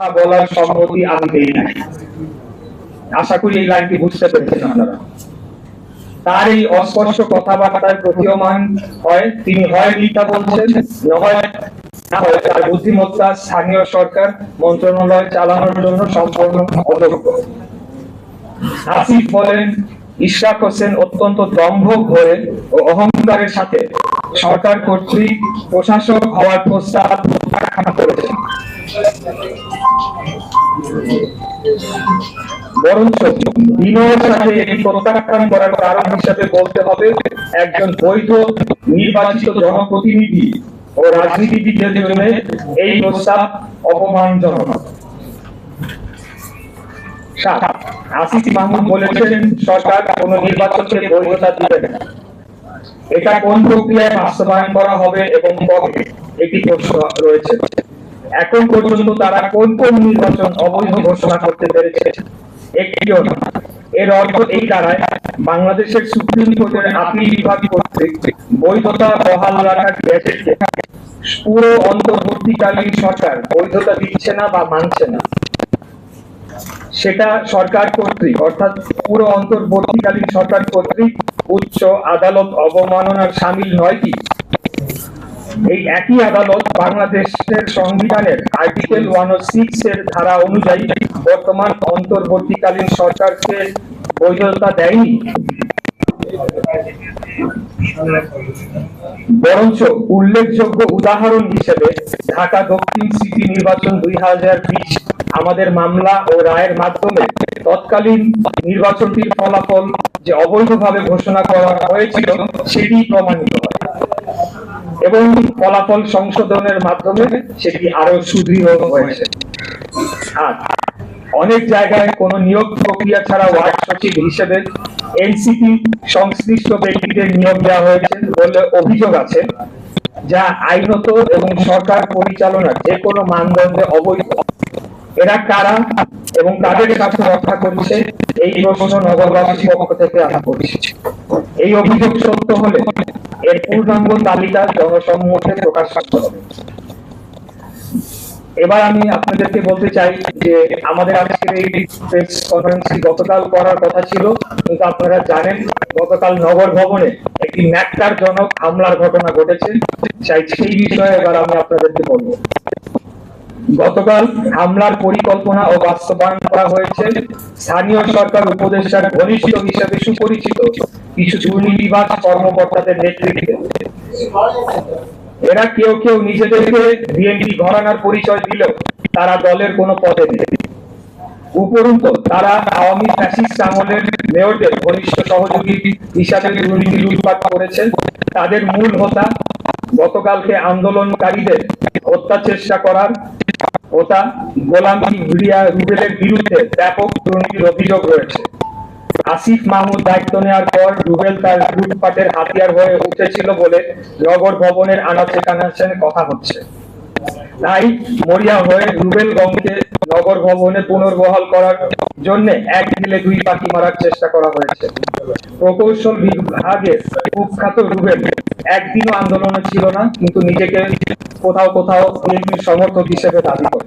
কথা বলার সম্মতি আমি দেই নাই। আশা করি এই লাইনটি বুঝতে পেরেছেন আপনারা। তার এই অস্পষ্ট কথাবার্তায় প্রতীয়মান হয়, তিনি হয় মিথ্যা বলছেন তার বুদ্ধিমত্তা স্থানীয় সরকার মন্ত্রণালয় চালানোর জন্য সম্পূর্ণ অযোগ্য। আসিফ বলেন, ইশরাক হোসেন অত্যন্ত দম্ভ ভরে ও অহংকারের সাথে সরকার কর্তৃক প্রশাসক হওয়ার প্রস্তাব বরঞ্চ বিনয়ের সাথে এটি প্রত্যাখ্যান করার কারণ হিসেবে বলতে হবে, একজন বৈধ নির্বাচিত জনপ্রতিনিধি ও জন্য এই প্রস্তাব অপমানজনক। এটা কোন প্রক্রিয়ায় বাস্তবায়ন করা হবে এবং কবে? একটি প্রশ্ন রয়েছে। এখন পর্যন্ত তারা কোন কোন নির্বাচন অবৈধ ঘোষণা করতে পেরেছে? একটিও এর অর্থ এই বাংলাদেশের সুপ্রিম কোর্টের আপিল বিভাগ কর্তৃক বৈধতা বহাল রাখার পুরো অন্তর্বর্তীকালীন সরকার বৈধতা দিচ্ছে না বা মানছে না। সেটা সরকার কর্তৃক, অর্থাৎ পুরো অন্তর্বর্তীকালীন সরকার কর্তৃক উচ্চ আদালত অবমাননার সামিল নয় কি? এই একই আদালত বাংলাদেশের সংবিধানের আর্টিকেল ওয়ান সিক্স এর ধারা অনুযায়ী বর্তমান অন্তর্বর্তীকালীন সরকারকে বৈধতা দেয়নি। বরঞ্চ উল্লেখযোগ্য উদাহরণ হিসেবে ঢাকা দক্ষিণ সিটি নির্বাচন দুই হাজার বিশ আমাদের মামলা ও রায়ের মাধ্যমে তৎকালীন নির্বাচনটির ফলাফল যে অবৈধভাবে ঘোষণা করা হয়েছিল সেটি প্রমাণিত। এবং ফলাফল সংশোধনের মাধ্যমে সেটি আরও সুদৃঢ় হয়েছে। অনেক জায়গায় কোনো নিয়োগ প্রক্রিয়া ছাড়া ওয়ার্ড সচিব হিসেবে এনসিপি সংশ্লিষ্ট ব্যক্তিদের নিয়োগ দেওয়া হয়েছে বলে অভিযোগ আছে, যা আইনত এবং সরকার পরিচালনার যে কোনো মানদণ্ডে অবৈধ। এরা কারা এবং কাদের স্বার্থ রক্ষা করছে এই প্রশ্ন নগরবাসীর পক্ষ থেকে আমি করছি। এই অভিযোগ সত্য হলে এর পূর্ণাঙ্গ তালিকা জনসম্মুখে প্রকাশ করতে হবে। এবার আমি আপনাদেরকে বলতে চাই যে আমাদের আজকের এই প্রেস কনফারেন্সটি গতকাল করার কথা ছিল। কিন্তু আপনারা জানেন, গতকাল নগর ভবনে একটি ন্যাক্কারজনক হামলার ঘটনা ঘটেছে। চাই সেই বিষয়ে এবার আমি আপনাদেরকে বলব। গতকাল হামলার পরিকল্পনা ও বাস্তবায়ন করা হয়েছে। স্থানীয় সরকার উপদেষ্টার ঘনিষ্ঠ হিসেবে সুপরিচিত কিছু দুর্নীতিবাজ কর্মকর্তাদের নেতৃত্বে। এরা কেউ কেউ নিজেদেরকে বিএনপি ঘরানার পরিচয় দিলেও তারা দলের কোনো পদে নেই। উপরন্তু, তারা আওয়ামী ফ্যাসিস্ট আমলের মেয়রদের ঘনিষ্ঠ সহযোগী হিসাবে দুর্নীতি লুটপাট করেছেন। তাদের মূল হোতা, গতকালকে আন্দোলনকারীদের হত্যা চেষ্টা করার ওটা গোলামি ভিড়িয়া রুবেলের বিরুদ্ধে ব্যাপক দুর্নীতির অভিযোগ রয়েছে। আসিফ মাহমুদ দায়িত্ব নেওয়ার পর রুবেল তার লুটপাটের হাতিয়ার হয়ে উঠেছিল বলে নগর ভবনের আনাচে কথা হচ্ছে। তাই মরিয়া হয়ে রুবেল রুবেলগঞ্জকে নগর ভবনে পুনর্বহাল করার জন্য এক দিলে দুই পাখি মারার চেষ্টা করা হয়েছে। প্রকৌশল বিভাগের কুখ্যাত রুবেল একদিনও আন্দোলনে ছিল না, কিন্তু নিজেকে কোথাও কোথাও সমর্থক হিসেবে দাবি করে।